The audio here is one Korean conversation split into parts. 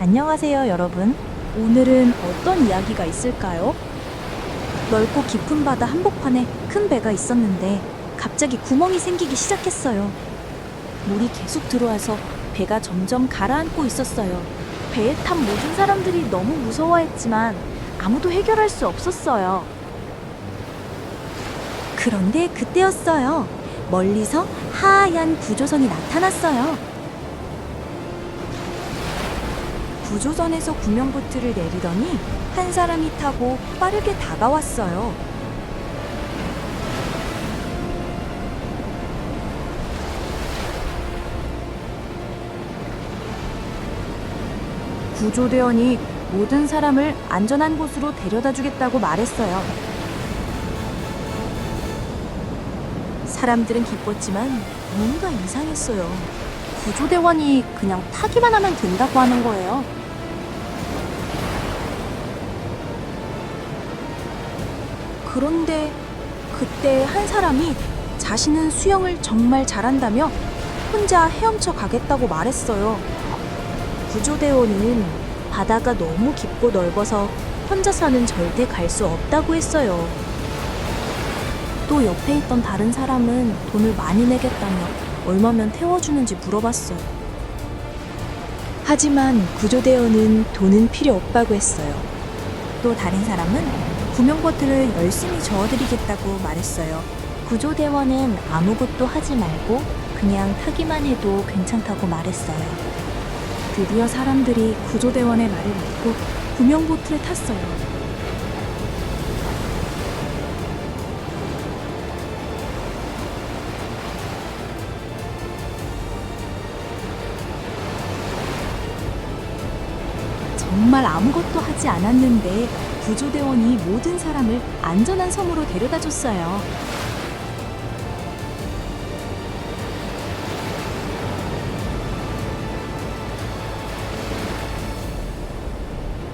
안녕하세요, 여러분. 오늘은 어떤 이야기가 있을까요? 넓고 깊은 바다 한복판에 큰 배가 있었는데 갑자기 구멍이 생기기 시작했어요. 물이 계속 들어와서 배가 점점 가라앉고 있었어요. 배에 탄 모든 사람들이 너무 무서워했지만 아무도 해결할 수 없었어요. 그런데 그때였어요. 멀리서 하얀 구조선이 나타났어요. 구조선에서 구명보트를 내리더니 한 사람이 타고 빠르게 다가왔어요. 구조대원이 모든 사람을 안전한 곳으로 데려다 주겠다고 말했어요. 사람들은 기뻤지만 뭔가 이상했어요. 구조대원이 그냥 타기만 하면 된다고 하는 거예요. 그런데 그때 한 사람이 자신은 수영을 정말 잘한다며 혼자 헤엄쳐 가겠다고 말했어요. 구조대원은 바다가 너무 깊고 넓어서 혼자서는 절대 갈 수 없다고 했어요. 또 옆에 있던 다른 사람은 돈을 많이 내겠다며 얼마면 태워주는지 물어봤어요. 하지만 구조대원은 돈은 필요 없다고 했어요. 또 다른 사람은 구명보트를 열심히 저어드리겠다고 말했어요. 구조대원은 아무것도 하지 말고 그냥 타기만 해도 괜찮다고 말했어요. 드디어 사람들이 구조대원의 말을 믿고 구명보트를 탔어요. 정말 아무것도 하지 않았는데 구조대원이 모든 사람을 안전한 섬으로 데려다 줬어요.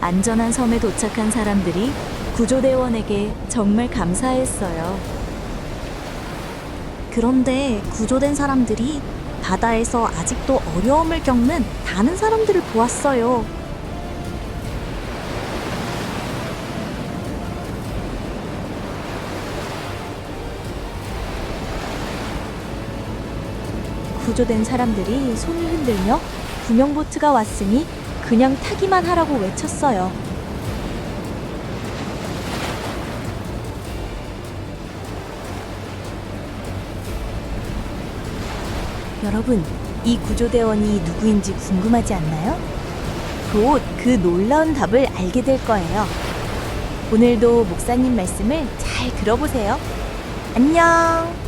안전한 섬에 도착한 사람들이 구조대원에게 정말 감사했어요. 그런데 구조된 사람들이 바다에서 아직도 어려움을 겪는 다른 사람들을 보았어요. 구조된 사람들이 손을 흔들며 구명보트가 왔으니 그냥 타기만 하라고 외쳤어요. 여러분, 이 구조대원이 누구인지 궁금하지 않나요? 곧 그 놀라운 답을 알게 될 거예요. 오늘도 목사님 말씀을 잘 들어보세요. 안녕!